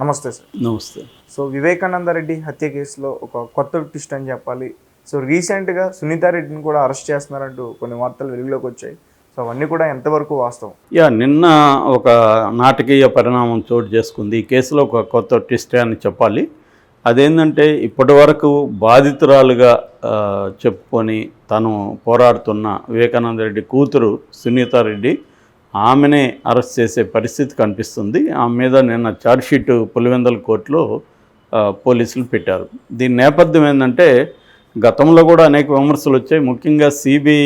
నమస్తే సార్. నమస్తే. సో వివేకానంద రెడ్డి హత్య కేసులో ఒక కొత్త ట్విస్ట్ అని చెప్పాలి. సో రీసెంట్గా సునీతారెడ్డిని కూడా అరెస్ట్ చేస్తున్నారంటూ కొన్ని వార్తలు వెలుగులోకి వచ్చాయి. సో అవన్నీ కూడా ఎంతవరకు వాస్తవం? యా నిన్న ఒక నాటకీయ పరిణామం చోటు చేసుకుంది. ఈ కేసులో ఒక కొత్త ట్విస్ట్ అని చెప్పాలి. అదేంటంటే ఇప్పటి వరకు బాధితురాలుగా చెప్పుకొని తను పోరాడుతున్న వివేకానంద రెడ్డి కూతురు సునీతారెడ్డి ఆమెనే అరెస్ట్ చేసే పరిస్థితి కనిపిస్తుంది. ఆమె మీద నిన్న ఛార్జ్షీట్ పులివెందల కోర్టులో పోలీసులు పెట్టారు. దీని నేపథ్యం ఏంటంటే గతంలో కూడా అనేక విమర్శలు వచ్చాయి. ముఖ్యంగా సిబిఐ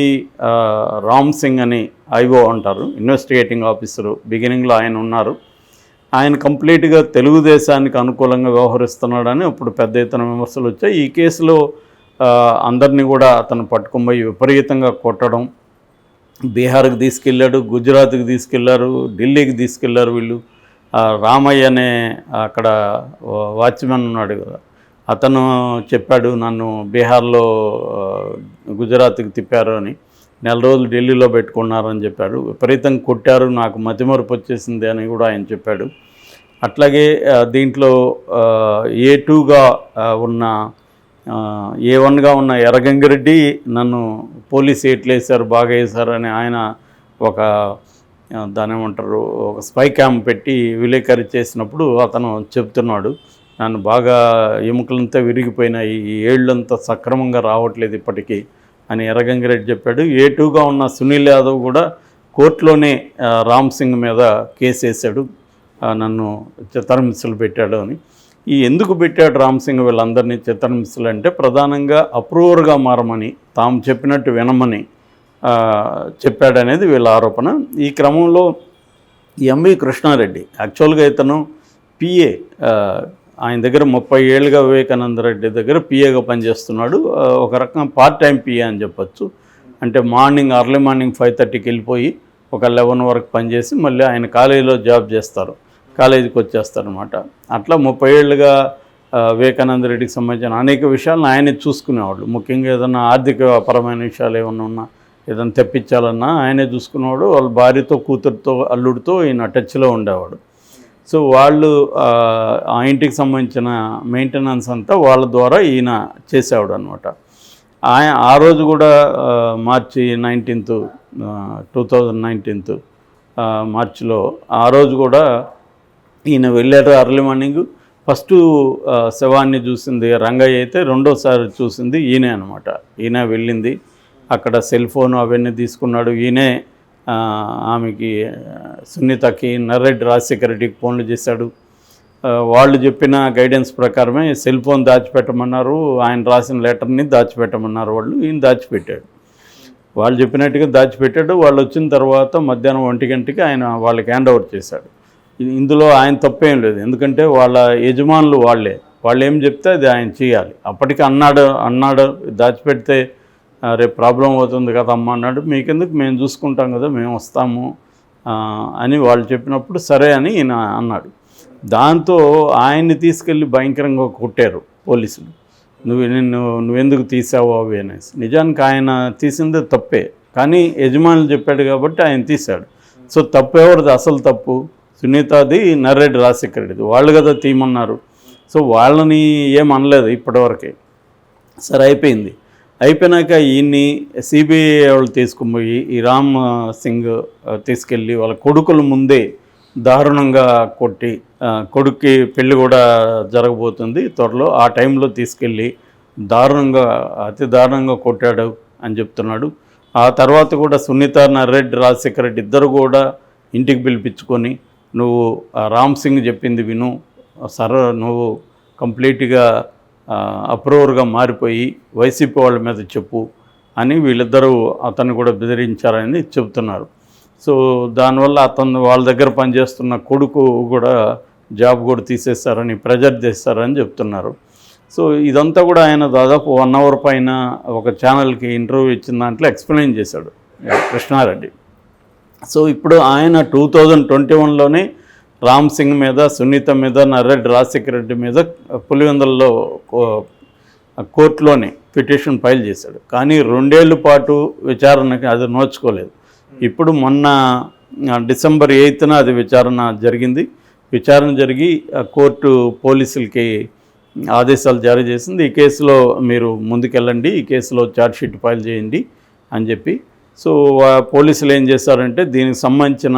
రామ్ సింగ్ అని ఐఓ అంటారు. ఇన్వెస్టిగేటింగ్ ఆఫీసరు బిగినింగ్లో ఆయన ఉన్నారు. ఆయన కంప్లీట్గా తెలుగుదేశానికి అనుకూలంగా వ్యవహరిస్తున్నాడని ఇప్పుడు పెద్ద ఎత్తున విమర్శలు వచ్చాయి. ఈ కేసులో అందరినీ కూడా అతను పట్టుకుపోయి విపరీతంగా కొట్టడం బీహార్కి తీసుకెళ్ళాడు గుజరాత్కి తీసుకెళ్ళారు ఢిల్లీకి తీసుకెళ్ళారు వీళ్ళు. రామయ్య అనే అక్కడ వాచ్మెన్ ఉన్నాడు కదా అతను చెప్పాడు నన్ను బీహార్లో గుజరాత్కి తిప్పారు అని. నెల రోజులు ఢిల్లీలో పెట్టుకున్నారని చెప్పాడు. విపరీతంగా కొట్టారు నాకు మతిమరుపు వచ్చేసింది అని కూడా ఆయన చెప్పాడు. అట్లాగే దీంట్లో ఏ టూగా ఉన్న ఏ వన్గా ఉన్న ఎర్రగంగిరెడ్డి నన్ను పోలీస్ ఎట్లు వేశారు బాగా వేశారు అని ఆయన ఒక దాని ఏమంటారు ఒక స్పై క్యాంప్ పెట్టి విలేకరి చేసినప్పుడు అతను చెప్తున్నాడు నన్ను బాగా ఎముకలంతా విరిగిపోయినాయి ఈ ఏళ్ళంతా సక్రమంగా రావట్లేదు ఇప్పటికీ అని ఎర్రగంగిరెడ్డి చెప్పాడు. ఏ టూగా ఉన్న సునీల్ యాదవ్ కూడా కోర్టులోనే రామ్ సింగ్ మీద కేసు వేశాడు నన్ను చిత్రహింసలు పెట్టాడు అని. ఈ ఎందుకు పెట్టాడు రామసింగ్ వీళ్ళందరినీ చిత్రహింసలు అంటే ప్రధానంగా అప్రూవర్గా మారమని తాము చెప్పినట్టు వినమని చెప్పాడనేది వీళ్ళ ఆరోపణ. ఈ క్రమంలో ఎంవి కృష్ణారెడ్డి యాక్చువల్గా ఇతను పిఏ ఆయన దగ్గర ముప్పై ఏళ్ళుగా వివేకానంద రెడ్డి దగ్గర పిఏగా పనిచేస్తున్నాడు. ఒక రకం పార్ట్ టైం పిఏ అని చెప్పొచ్చు. అంటే మార్నింగ్ అర్లీ మార్నింగ్ ఫైవ్ థర్టీకి వెళ్ళిపోయి ఒక లెవెన్ వరకు పనిచేసి మళ్ళీ ఆయన కాలేజీలో జాబ్ చేస్తారు. కాలేజీకి వచ్చేస్తారనమాట అట్లా ముప్పై ఏళ్ళుగా వివేకానంద రెడ్డికి సంబంధించిన అనేక విషయాలను ఆయనే చూసుకునేవాళ్ళు ముఖ్యంగా ఏదైనా ఆర్థిక పరమైన విషయాలు ఏమైనా ఉన్నా ఏదైనా తెప్పించాలన్నా ఆయనే చూసుకునేవాడు. వాళ్ళ భార్యతో కూతురుతో అల్లుడితో ఈయన టచ్లో ఉండేవాడు. సో వాళ్ళు ఆ, ఇంటికి సంబంధించిన మెయింటెనెన్స్ అంతా వాళ్ళ ద్వారా ఈయన చేసేవాడు అనమాట ఆయన ఆ రోజు కూడా March nineteenth two thousand nineteenth మార్చిలో ఆ రోజు కూడా ఈయన వెళ్ళారు అర్లీ మార్నింగ్. ఫస్ట్ శవాన్ని చూసింది రంగయ్య అయితే రెండోసారి చూసింది ఈయనే అనమాట ఈయన వెళ్ళింది. అక్కడ సెల్ ఫోన్ అవన్నీ తీసుకున్నాడు. ఈయనే ఆమెకి సున్నితకి సునీతకి నర్రెడ్డి రాజశేఖర రెడ్డికి ఫోన్లు చేశాడు. వాళ్ళు చెప్పిన గైడెన్స్ ప్రకారమే సెల్ ఫోన్ దాచిపెట్టమన్నారు. ఆయన రాసిన లెటర్ని దాచిపెట్టమన్నారు వాళ్ళు. ఈయన దాచిపెట్టాడు. వాళ్ళు చెప్పినట్టుగా దాచిపెట్టాడు. వాళ్ళు వచ్చిన తర్వాత మధ్యాహ్నం ఒంటి గంటకి ఆయన వాళ్ళకి హ్యాండ్ ఓవర్ చేశాడు. ఇందులో ఆయన తప్పేం లేదు. ఎందుకంటే వాళ్ళ యజమానులు వాళ్ళే. వాళ్ళు ఏం చెప్తే అది ఆయన చేయాలి. అప్పటికి అన్నాడు అన్నాడు దాచిపెడితే రేపు ప్రాబ్లం అవుతుంది కదా అమ్మ అన్నాడు. మీకెందుకు? మేము చూసుకుంటాం కదా మేము వస్తాము అని వాళ్ళు చెప్పినప్పుడు సరే అని ఈయన అన్నాడు. దాంతో ఆయన్ని తీసుకెళ్ళి భయంకరంగా కొట్టారు పోలీసులు. నువ్వు నిన్ను నువ్వెందుకు తీసావు అవి? అనేసి. నిజానికి ఆయన తీసిందే తప్పే. కానీ యజమానులు చెప్పాడు కాబట్టి ఆయన తీశాడు. సో తప్పు ఎవరిది? అసలు తప్పు? సునీతాది నర్రెడ్డి రాజశేఖర రెడ్డిది వాళ్ళు కదా తీయమన్నారు సో వాళ్ళని ఏం అనలేదు ఇప్పటివరకే. సరే అయిపోయింది. అయిపోయినాక ఈయన్ని సిబిఐ వాళ్ళు తీసుకుపోయి ఈ రామ్ సింగ్ తీసుకెళ్ళి వాళ్ళ కొడుకుల ముందే దారుణంగా కొట్టి కొడుక్కి పెళ్ళి కూడా జరగబోతుంది త్వరలో. ఆ టైంలో తీసుకెళ్ళి దారుణంగా అతి దారుణంగా కొట్టాడు అని చెప్తున్నాడు. ఆ తర్వాత కూడా సునీత నర్రెడ్డి రాజశేఖర రెడ్డి ఇద్దరు కూడా ఇంటికి పిలిపించుకొని నువ్వు రామ్ సింగ్ చెప్పింది విను. సర నువ్వు కంప్లీట్గా అప్రూవర్గా మారిపోయి వైసీపీ వాళ్ళ మీద చెప్పు అని వీళ్ళిద్దరూ అతన్ని కూడా బెదిరించారని చెబుతున్నారు సో దానివల్ల అతను వాళ్ళ దగ్గర పనిచేస్తున్న కొడుకు కూడా జాబ్ కూడా తీసేస్తారని ప్రెజర్ చేస్తారని చెప్తున్నారు. సో ఇదంతా కూడా ఆయన దాదాపు వన్ అవర్ పైన ఒక ఛానల్కి ఇంటర్వ్యూ ఇచ్చిన దాంట్లో ఎక్స్ప్లెయిన్ చేశాడు. కృష్ణారెడ్డి. సో ఇప్పుడు ఆయన టూ థౌజండ్ ట్వంటీ వన్లోనే రామ్ సింగ్ మీద సునీత మీద నర్రెడ్డి రాజశేఖర రెడ్డి మీద పులివెందులలో కో- కోర్టులోనే పిటిషన్ ఫైల్ చేశాడు. కానీ రెండేళ్ళ పాటు విచారణకి అది నోచుకోలేదు. ఇప్పుడు మొన్న డిసెంబర్ ఎయిత్న అది విచారణ జరిగింది. విచారణ జరిగి ఆ కోర్టు పోలీసులకి ఆదేశాలు జారీ చేసింది. ఈ కేసులో మీరు ముందుకెళ్ళండి ఈ కేసులో ఛార్జ్షీట్ ఫైల్ చేయండి అని చెప్పి సో పోలీసులు ఏం చేశారంటే దీనికి సంబంధించిన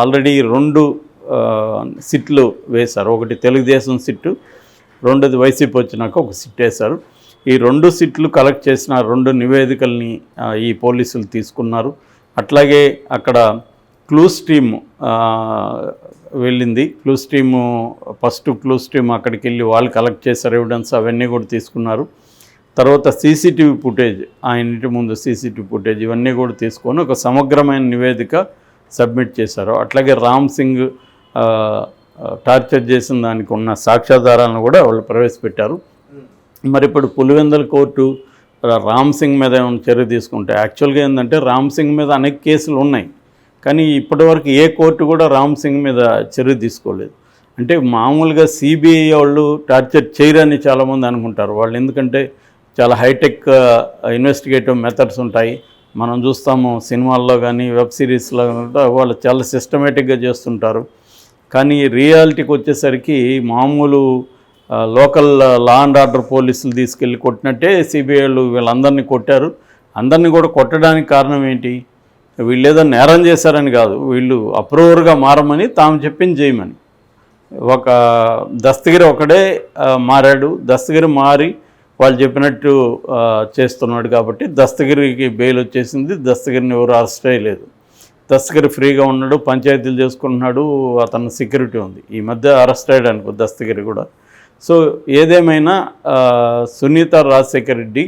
ఆల్రెడీ రెండు సిట్లు వేశారు. ఒకటి తెలుగుదేశం సిట్టు రెండోది వైసీపీ వచ్చినాక ఒక సిట్ వేశారు. ఈ రెండు సిట్లు కలెక్ట్ చేసిన రెండు నివేదికల్ని ఈ పోలీసులు తీసుకున్నారు. అట్లాగే అక్కడ క్లూస్ టీమ్ వెళ్ళింది. Clues team first clues team అక్కడికి వెళ్ళి వాళ్ళు కలెక్ట్ చేశారు ఎవిడెన్స్ అవన్నీ కూడా తీసుకున్నారు. తర్వాత సీసీటీవీ ఫుటేజ్ ఆయన ఇంటి ముందు సీసీటీవీ ఫుటేజ్ ఇవన్నీ కూడా తీసుకొని ఒక సమగ్రమైన నివేదిక సబ్మిట్ చేశారు. అట్లాగే రామ్ సింగ్ టార్చర్ చేసిన దానికి ఉన్న సాక్ష్యాధారాలను కూడా వాళ్ళు ప్రవేశపెట్టారు. మరి ఇప్పుడు పులివెందల కోర్టు రామ్ సింగ్ మీద ఏమైనా చర్య తీసుకుంటే యాక్చువల్గా ఏంటంటే రామ్ సింగ్ మీద అనేక కేసులు ఉన్నాయి. కానీ ఇప్పటివరకు ఏ కోర్టు కూడా రామ్ సింగ్ మీద చర్య తీసుకోలేదు. అంటే మామూలుగా సిబిఐ వాళ్ళు టార్చర్ చేయరని చాలామంది అనుకుంటారు. వాళ్ళు ఎందుకంటే చాలా హైటెక్ ఇన్వెస్టిగేటివ్ మెథడ్స్ ఉంటాయి. మనం చూస్తాము సినిమాల్లో కానీ వెబ్ సిరీస్లో కూడా వాళ్ళు చాలా సిస్టమేటిక్గా చేస్తుంటారు. కానీ రియాలిటీకి వచ్చేసరికి మామూలు లోకల్ లా అండ్ ఆర్డర్ పోలీసులు తీసుకెళ్ళి కొట్టినట్టే సిబిఐలు వీళ్ళందరినీ కొట్టారు. అందరినీ కూడా కొట్టడానికి కారణం ఏంటి? వీళ్ళు ఏదో నేరం చేశారని కాదు. వీళ్ళు అప్రూవర్గా మారమని తాము చెప్పింది చేయమని. ఒక దస్తగిరి ఒకడే మారాడు. దస్తగిరి మారి వాళ్ళు చెప్పినట్టు చేస్తున్నాడు కాబట్టి దస్తగిరికి బెయిల్ వచ్చేసింది. దస్తగిరిని ఎవరు అరెస్ట్ చేయలేదు. దస్తగిరి ఫ్రీగా ఉన్నాడు పంచాయతీలు చేసుకుంటున్నాడు అతను సెక్యూరిటీ ఉంది. ఈ మధ్య అరెస్ట్ అయ్యాడు అనుకో దస్తగిరి కూడా. సో ఏదేమైనా సునీత రాజశేఖర్ రెడ్డి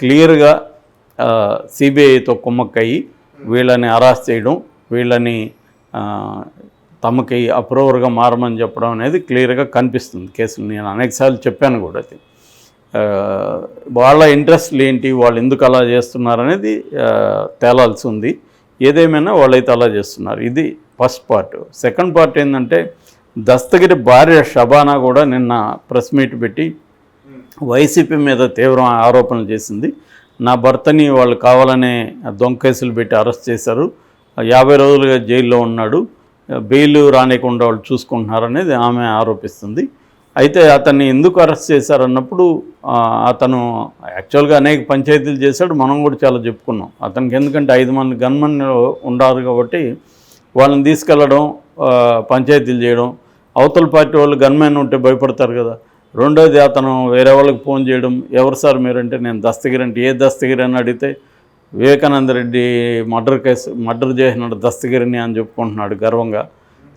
క్లియర్గా సిబిఐతో కుమ్మక్కయ్యి వీళ్ళని అరెస్ట్ చేయడం వీళ్ళని తమకి అప్రూవర్గా మారమని చెప్పడం అనేది క్లియర్గా కనిపిస్తుంది. కేసులు నేను అనేకసార్లు చెప్పాను కూడా అది. వాళ్ళ ఇంట్రెస్ట్లు ఏంటి వాళ్ళు ఎందుకు అలా చేస్తున్నారు అనేది తేలాల్సి ఉంది. ఏదేమైనా వాళ్ళైతే అలా చేస్తున్నారు. ఇది ఫస్ట్ పార్ట్. సెకండ్ పార్ట్ ఏంటంటే దస్తగిరి భార్య షబానా కూడా నిన్న ప్రెస్ మీట్ పెట్టి వైసీపీ మీద తీవ్ర ఆరోపణలు చేసింది. నా భర్తని వాళ్ళు కావాలనే దొంకేసులు పెట్టి అరెస్ట్ చేశారు. యాభై రోజులుగా జైల్లో ఉన్నాడు. బెయిల్ రానికుండా వాళ్ళు చూసుకుంటున్నారనేది ఆమె ఆరోపిస్తుంది. అయితే అతన్ని ఎందుకు అరెస్ట్ చేశారన్నప్పుడు అతను యాక్చువల్గా అనేక పంచాయతీలు చేశాడు. మనం కూడా చాలా చెప్పుకున్నాం. అతనికి ఎందుకంటే ఐదు మంది గన్మన్ ఉండారు కాబట్టి వాళ్ళని తీసుకెళ్ళడం పంచాయతీలు చేయడం. అవతల పార్టీ వాళ్ళు గన్మెన్ ఉంటే భయపడతారు కదా. రెండోది అతను వేరే వాళ్ళకి ఫోన్ చేయడం. ఎవరు సార్ మీరంటే నేను దస్తగిరి అంటే ఏ దస్తగిరి అని అడిగితే Vivekananda Reddy murder case murder చేసినాడు దస్తగిరిని అని చెప్పుకుంటున్నాడు గర్వంగా.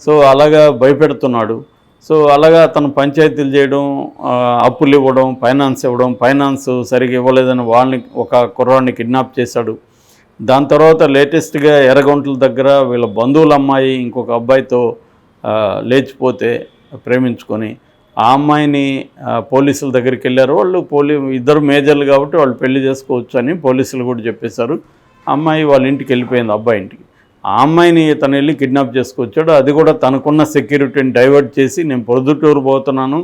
సో అలాగా భయపెడుతున్నాడు. సో అలాగా తను పంచాయతీలు చేయడం అప్పులు ఇవ్వడం ఫైనాన్స్ ఇవ్వడం ఫైనాన్స్ సరిగా ఇవ్వలేదని వాళ్ళని ఒక కుర్రాడిని కిడ్నాప్ చేశాడు. దాని తర్వాత లేటెస్ట్గా ఎర్రగొంటల దగ్గర వీళ్ళ బంధువుల అమ్మాయి ఇంకొక అబ్బాయితో లేచిపోతే ప్రేమించుకొని ఆ అమ్మాయిని పోలీసుల దగ్గరికి వెళ్ళారు. వాళ్ళు పోలీ ఇద్దరు మేజర్లు కాబట్టి వాళ్ళు పెళ్ళి చేసుకోవచ్చు అని పోలీసులు కూడా చెప్పేశారు. అమ్మాయి వాళ్ళ ఇంటికి వెళ్ళిపోయింది అబ్బాయి ఇంటికి. ఆ అమ్మాయిని తను వెళ్ళి కిడ్నాప్ చేసుకొచ్చాడు. అది కూడా తనకున్న సెక్యూరిటీని డైవర్ట్ చేసి నేను ప్రొద్దుటూరు పోతున్నాను.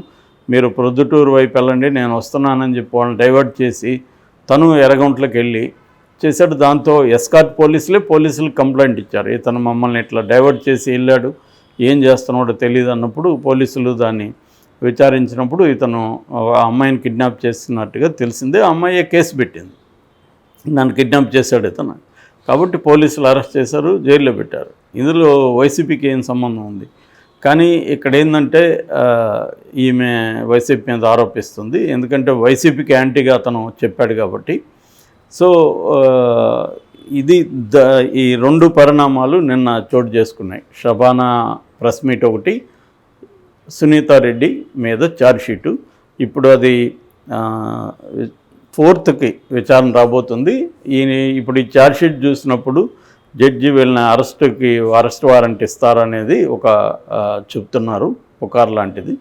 మీరు ప్రొద్దుటూరు వైపు వెళ్ళండి. నేను వస్తున్నానని చెప్పి వాళ్ళని డైవర్ట్ చేసి తను ఎర్రగొంట్లకు వెళ్ళి చేశాడు. దాంతో ఎస్కాట్ పోలీసులే పోలీసులు కంప్లైంట్ ఇచ్చారు. ఇతను మమ్మల్ని ఇట్లా డైవర్ట్ చేసి వెళ్ళాడు. ఏం చేస్తున్నాడో తెలియదు అన్నప్పుడు పోలీసులు దాన్ని విచారించినప్పుడు ఇతను అమ్మాయిని కిడ్నాప్ చేస్తున్నట్టుగా తెలిసిందే. ఆ అమ్మాయి కేసు పెట్టింది. నన్ను కిడ్నాప్ చేశాడు ఇతను. కాబట్టి పోలీసులు అరెస్ట్ చేశారు జైల్లో పెట్టారు. ఇందులో వైసీపీకి ఏం సంబంధం ఉంది? కానీ ఇక్కడ ఏంటంటే ఈమె వైసీపీ మీద ఆరోపిస్తుంది. ఎందుకంటే వైసీపీకి యాంటీగా అతను చెప్పాడు కాబట్టి. సో ఇది ద ఈ రెండు పరిణామాలు నిన్న చోటు చేసుకున్నాయి. షబానా ప్రెస్ మీట్ ఒకటి సునీతారెడ్డి మీద ఛార్జ్షీటు ఇప్పుడు అది ఫోర్త్కి విచారణ రాబోతుంది. ఈయన ఇప్పుడు ఈ ఛార్జ్షీట్ చూసినప్పుడు జడ్జి వీళ్ళని అరెస్ట్కి అరెస్ట్ వారెంట్ ఇస్తారనేది ఒక చెప్తున్నారు. పుకార్ లాంటిది.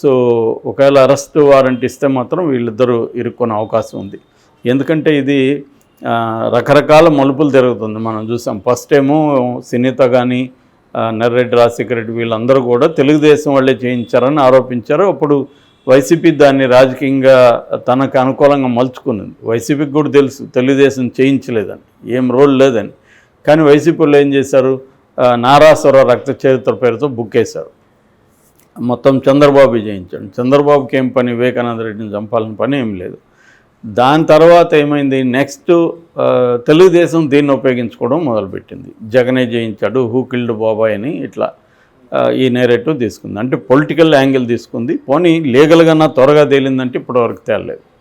సో ఒకవేళ అరెస్ట్ వారెంట్ ఇస్తే మాత్రం వీళ్ళిద్దరూ ఇరుక్కునే అవకాశం ఉంది. ఎందుకంటే ఇది రకరకాల మలుపులు తిరుగుతుంది. మనం చూసాం ఫస్ట్ ఏమో సునీత కానీ నర్రెడ్డి రాజశేఖర రెడ్డి వీళ్ళందరూ కూడా తెలుగుదేశం వాళ్ళే చేయించారని ఆరోపించారు. అప్పుడు వైసీపీ దాన్ని రాజకీయంగా తనకు అనుకూలంగా మలుచుకున్నది వైసీపీకి కూడా తెలుసు తెలుగుదేశం చేయించలేదని ఏం రోల్ లేదని. కానీ వైసీపీలో ఏం చేశారు? నారాసరావు రక్త చరిత్ర పేరుతో బుక్ వేశారు మొత్తం చంద్రబాబు జయించాడు చంద్రబాబుకి ఏం పని? వివేకానంద రెడ్డిని చంపాలని పని ఏం లేదు. దాని తర్వాత ఏమైంది? నెక్స్ట్ తెలుగుదేశం దీన్ని ఉపయోగించుకోవడం మొదలుపెట్టింది. జగనే జయించాడు హూ కిల్డ్ బాబాయ్ అని ఇట్లా ఈ నేరేటివ్ తీసుకుంది. అంటే పొలిటికల్ యాంగిల్ తీసుకుంది. పోనీ లీగల్గా త్వరగా తేలిందంటే ఇప్పటివరకు తేలలేదు.